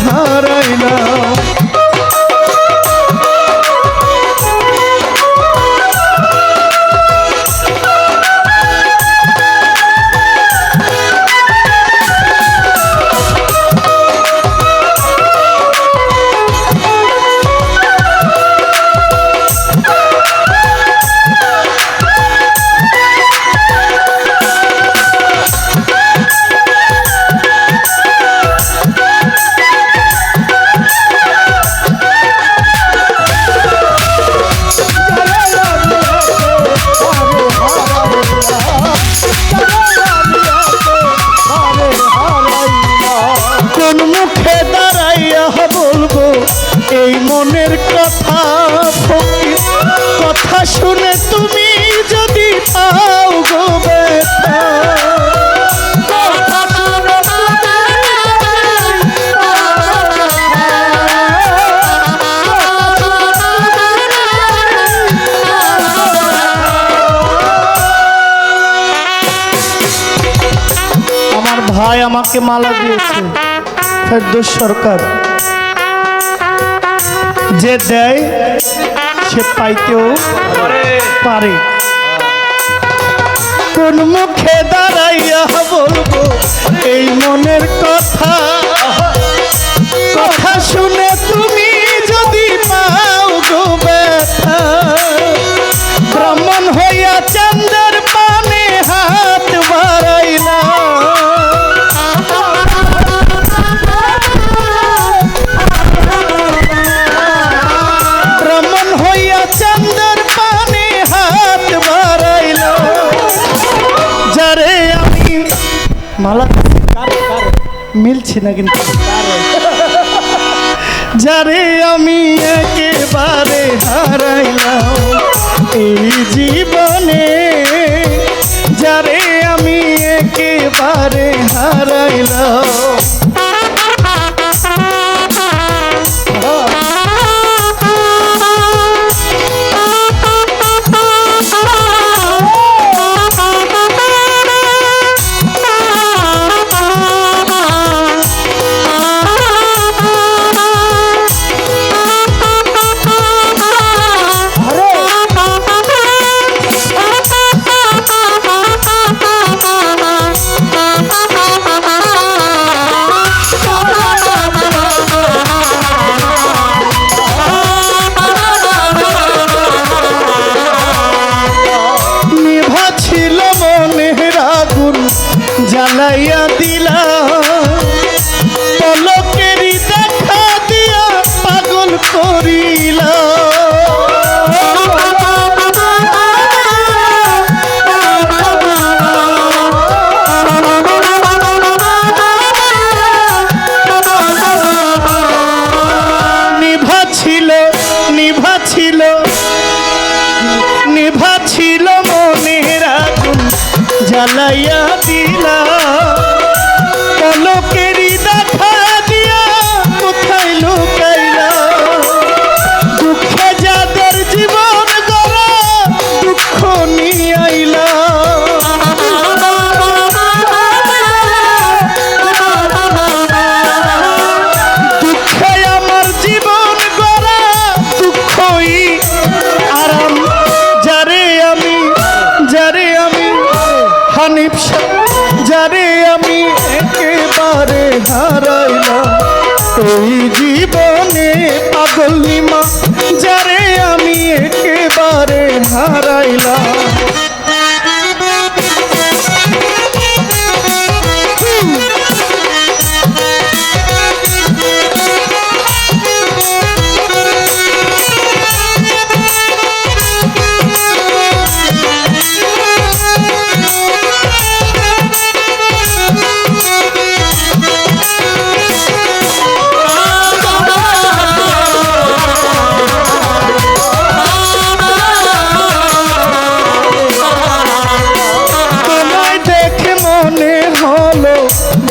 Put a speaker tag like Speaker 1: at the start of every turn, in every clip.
Speaker 1: একেবারে মনের কথা, ফকির, কথা শুনে তুমি যদি পাও গো ব্যথা ভাই আমাকে মালা দিয়েছে, ফেরদৌস সরকার। যে দেয় সে পাইতেও পারে। কোন মুখে দাঁড়াইয়া বলব এই মনের মালা মিলছে না কিন্তু যারে আমি একেবারে হারাইলাম এই জীবনে যারে আমি একেবারে হারাইলাম জ্বালাইয়া দিলা। পলকেরই দেখা দিয়া পাগল করিলা। জ্বালাইয়া হানিফ যারে আমি একেবারে হারাইলাম। এই জীবনে পাগল নিমা যারে আমি একেবারে হারাইলাম।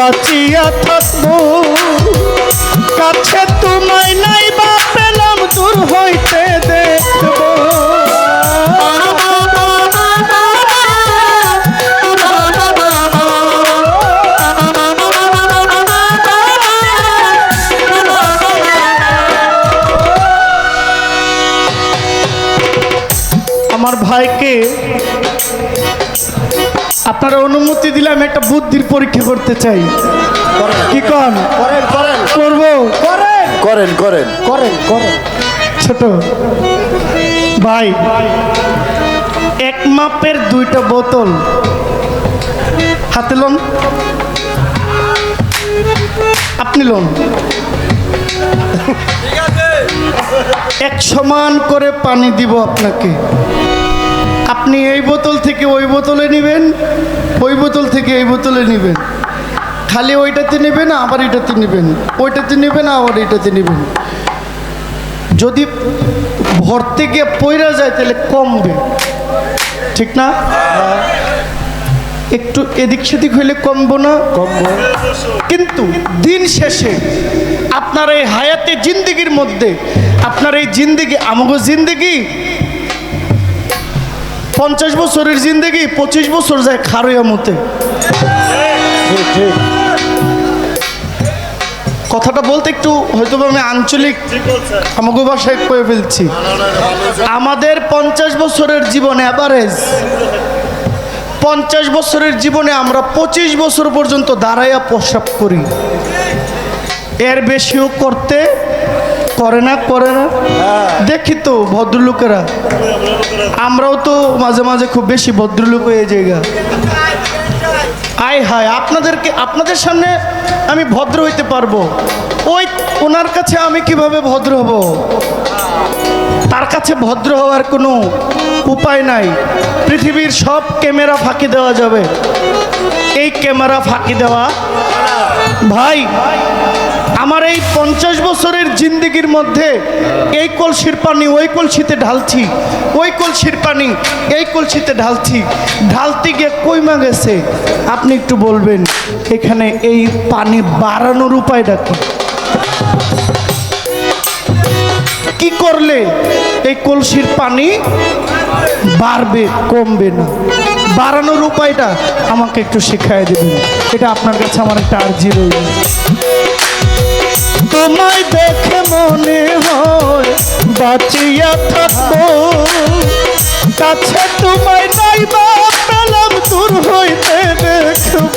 Speaker 1: বাঁচিয়া থাকব। কাছে আপনারা অনুমতি দিলে আমি একটা বুদ্ধির পরীক্ষা করতে চাই। কি কন?
Speaker 2: করেন করেন।
Speaker 1: করব?
Speaker 2: করেন।
Speaker 3: করেন করেন।
Speaker 2: করেন করেন।
Speaker 1: ছোট। ভাই এক মাপের দুইটা বোতল। হাতে লোন। আপনি লোন। এক সমান করে পানি দিব আপনাকে। আপনি এই বোতল থেকে ওই বোতলে নেবেন ওই বোতল থেকে এই বোতলে নেবেন। খালি ওইটাতে নেবেন আবার এটাতে নেবেন। ওইটাতে নেবেন আবার এটাতে নেবেন। যদি ভরতে গিয়ে পইরা যায় তাহলে কমবে। ঠিক না? একটু এদিক সেদিক হইলে কমবো না?
Speaker 2: কমবো।
Speaker 1: কিন্তু দিন শেষে আপনার এই হায়াতে জিন্দিগির মধ্যে আপনার এই জিন্দিগি আমাগো জিন্দিগি পঞ্চাশ বছরের জিন্দিগি, পঁচিশ বছর যায় খারইয়া মতে কথাটা বলতে একটু হয়তো আমি আঞ্চলিক আমাকে ভাষায় কয়ে ফেলছি। আমাদের পঞ্চাশ বছরের জীবন অ্যাভারেজ পঞ্চাশ বছরের জীবনে আমরা পঁচিশ বছর পর্যন্ত দাঁড়াইয়া প্রস্রাব করি। এর বেশিও করতে করে না করে না। দেখি তো ভদ্রলোকেরা। আমরাও তো মাঝে মাঝে খুব বেশি ভদ্রলোক হয়ে জায়গা আয় হায় আপনাদেরকে আপনাদের সামনে আমি ভদ্র হইতে পারব। ওই ওনার কাছে আমি কীভাবে ভদ্র হব? তার কাছে ভদ্র হওয়ার কোনো উপায় নাই। পৃথিবীর সব ক্যামেরা ফাঁকি দেওয়া যাবে। এই ক্যামেরা ফাঁকি দেওয়া ভাই আমার এই পঞ্চাশ বছরের জিন্দিগির মধ্যে এই কলসির পানি, ওই কলসিতে ঢালছি, ওই কলসির পানি, এই কলসিতে ঢালছি। ঢালতে গিয়ে কইমা গেছে? আপনি একটু বলবেন, এখানে এই পানি বাড়ানোর উপায়টা কি? কি করলে এই কলসির পানি বাড়বে, কমবে না? বাড়ানোর উপায়টা আমাকে একটু শেখায় দেবেন। এটা আপনার কাছে আমার একটা আর্জি রইল। তোমায় দেখে মনে হয় বাঁচিয়া থাকব। কাছে তোমায় নাই বা পেলাম, দূর হইতে দেখব।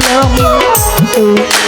Speaker 1: হারাইলাম দারুণ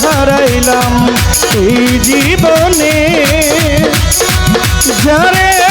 Speaker 1: হারাইলাম এই জীবনে। যারে